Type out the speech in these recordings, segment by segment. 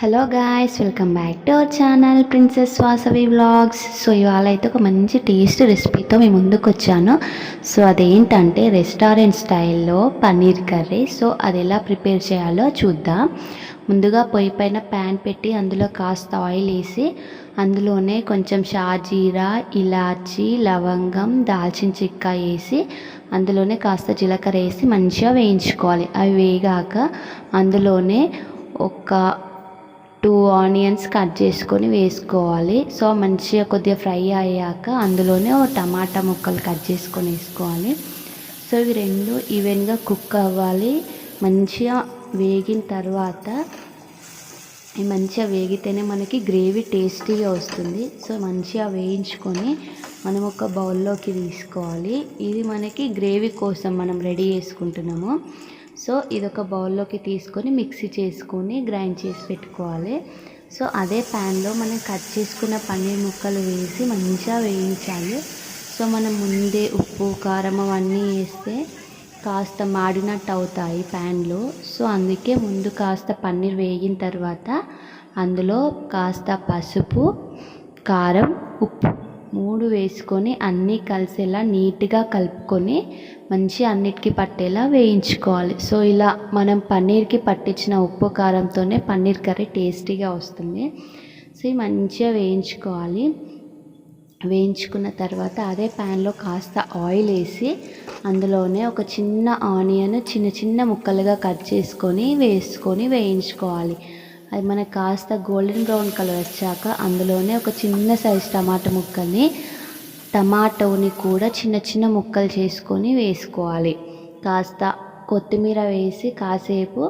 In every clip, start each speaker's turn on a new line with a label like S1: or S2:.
S1: Hello guys welcome back to our channel princess Vasavi vlogs so ఇవాళ అయితే ఒక మంచి టేస్ట్ రెసిపీతో మేము ముందుకు వచ్చాను. సో అదేంటంటే రెస్టారెంట్ స్టైల్లో పన్నీర్ కర్రీ. సో అది ఎలా ప్రిపేర్ చేయాలో చూద్దాం. ముందుగా పొయ్యి పైన ప్యాన్ పెట్టి అందులో కాస్త ఆయిల్ వేసి అందులోనే కొంచెం షాజీరా ఇలాచి లవంగం దాల్చిన చిక్క వేసి అందులోనే కాస్త జీలకర్ర వేసి మంచిగా వేయించుకోవాలి. అవి వేగాక అందులోనే ఒక టూ ఆనియన్స్ కట్ చేసుకొని వేసుకోవాలి. సో మంచిగా కొద్దిగా ఫ్రై అయ్యాక అందులోనే ఒక టమాటా ముక్కలు కట్ చేసుకొని వేసుకోవాలి. సో ఇవి రెండు ఈవెన్గా కుక్ అవ్వాలి. మంచిగా వేగిన తర్వాత ఇవి మంచిగా వేగితేనే మనకి గ్రేవీ టేస్టీగా వస్తుంది. సో మంచిగా వేయించుకొని మనం ఒక బౌల్లోకి తీసుకోవాలి. ఇది మనకి గ్రేవీ కోసం మనం రెడీ చేసుకుంటున్నాము. సో ఇది ఒక బౌల్లోకి తీసుకొని మిక్సీ చేసుకొని గ్రైండ్ చేసి పెట్టుకోవాలి. సో అదే ప్యాన్లో మనం కట్ చేసుకున్న పన్నీర్ ముక్కలు వేసి మంచిగా వేయించాలి. సో మనం ముందే ఉప్పు కారం అవన్నీ వేస్తే కాస్త మాడినట్టు అవుతాయి ప్యాన్లో. సో అందుకే ముందు కాస్త పన్నీర్ వేగిన తర్వాత అందులో కాస్త పసుపు కారం ఉప్పు మూడు వేసుకొని అన్నీ కలిసేలా నీట్గా కలుపుకొని మంచి అన్నిటికీ పట్టేలా వేయించుకోవాలి. సో ఇలా మనం పన్నీర్కి పట్టించిన ఉప్పు కారంతోనే పన్నీర్ కర్రీ టేస్టీగా వస్తుంది. సో ఇవి మంచిగా వేయించుకోవాలి. వేయించుకున్న తర్వాత అదే ప్యాన్లో కాస్త ఆయిల్ వేసి అందులోనే ఒక చిన్న ఆనియన్ చిన్న చిన్న ముక్కలుగా కట్ చేసుకొని వేసుకొని వేయించుకోవాలి. అది మనకు కాస్త గోల్డెన్ బ్రౌన్ కలర్ వచ్చాక అందులోనే ఒక చిన్న సైజ్ టమాటా ముక్కల్ని టమాటోని కూడా చిన్న చిన్న ముక్కలు చేసుకొని వేసుకోవాలి. కాస్త కొత్తిమీర వేసి కాసేపు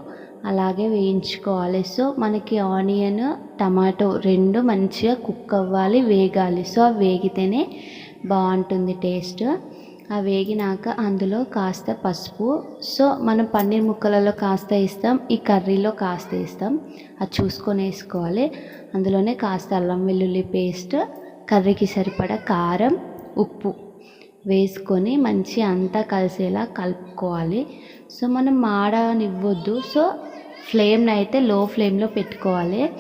S1: అలాగే వేయించుకోవాలి. సో మనకి ఆనియన్ టమాటో రెండు మంచిగా కుక్ అవ్వాలి వేగాలి. సో అవి వేగితేనే బాగుంటుంది టేస్ట్. ఆ వేగినాక అందులో కాస్త పసుపు. సో మనం పన్నీర్ ముక్కలలో కాస్త ఇస్తాం ఈ కర్రీలో కాస్త ఇస్తాం అది చూసుకొని వేసుకోవాలి. అందులోనే కాస్త అల్లం వెల్లుల్లి పేస్ట్ కర్రీకి సరిపడా కారం ఉప్పు వేసుకొని మంచి అంతా కలిసేలా కలుపుకోవాలి. సో మనం మాడనివ్వద్దు. సో ఫ్లేమ్ని అయితే లో ఫ్లేమ్లో పెట్టుకోవాలి.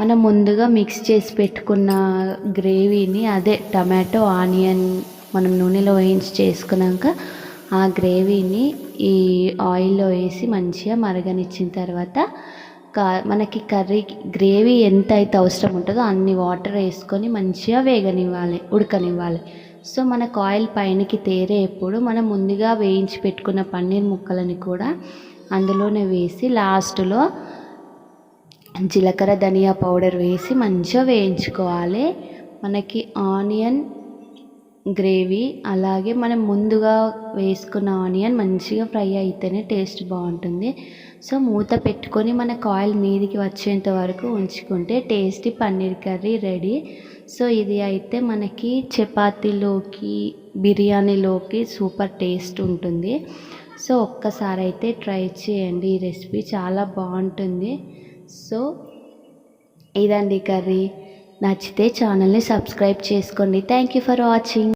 S1: మనం ముందుగా మిక్స్ చేసి పెట్టుకున్న గ్రేవీని అదే టమాటో ఆనియన్ మనం నూనెలో వేయించి చేసుకున్నాక ఆ గ్రేవీని ఈ ఆయిల్లో వేసి మంచిగా మరగనిచ్చిన తర్వాత కా మనకి కర్రీ గ్రేవీ ఎంత అయితే అవసరం ఉంటుందో అన్ని వాటర్ వేసుకొని మంచిగా వేగనివ్వాలి ఉడకనివ్వాలి. సో మనకు ఆయిల్ పైనకి తేరేప్పుడు మనం ముందుగా వేయించి పెట్టుకున్న పన్నీర్ ముక్కలని కూడా అందులోనే వేసి లాస్ట్లో జీలకర్ర ధనియా పౌడర్ వేసి మంచిగా వేయించుకోవాలి. మనకి ఆనియన్ గ్రేవీ అలాగే మనం ముందుగా వేసుకున్న ఆనియన్ మంచిగా ఫ్రై అయితేనే టేస్ట్ బాగుంటుంది. సో మూత పెట్టుకొని మనకు ఆయిల్ మీదికి వచ్చేంత వరకు ఉంచుకుంటే tasty paneer curry ready. So ఇది అయితే మనకి చపాతీలోకి బిర్యానీలోకి సూపర్ టేస్ట్ ఉంటుంది. సో ఒక్కసారి అయితే ట్రై చేయండి. ఈ రెసిపీ చాలా బాగుంటుంది. సో ఇదండి కర్రీ. నచ్చితే ఛానల్ని సబ్స్క్రైబ్ చేసుకోండి. Thank you for watching.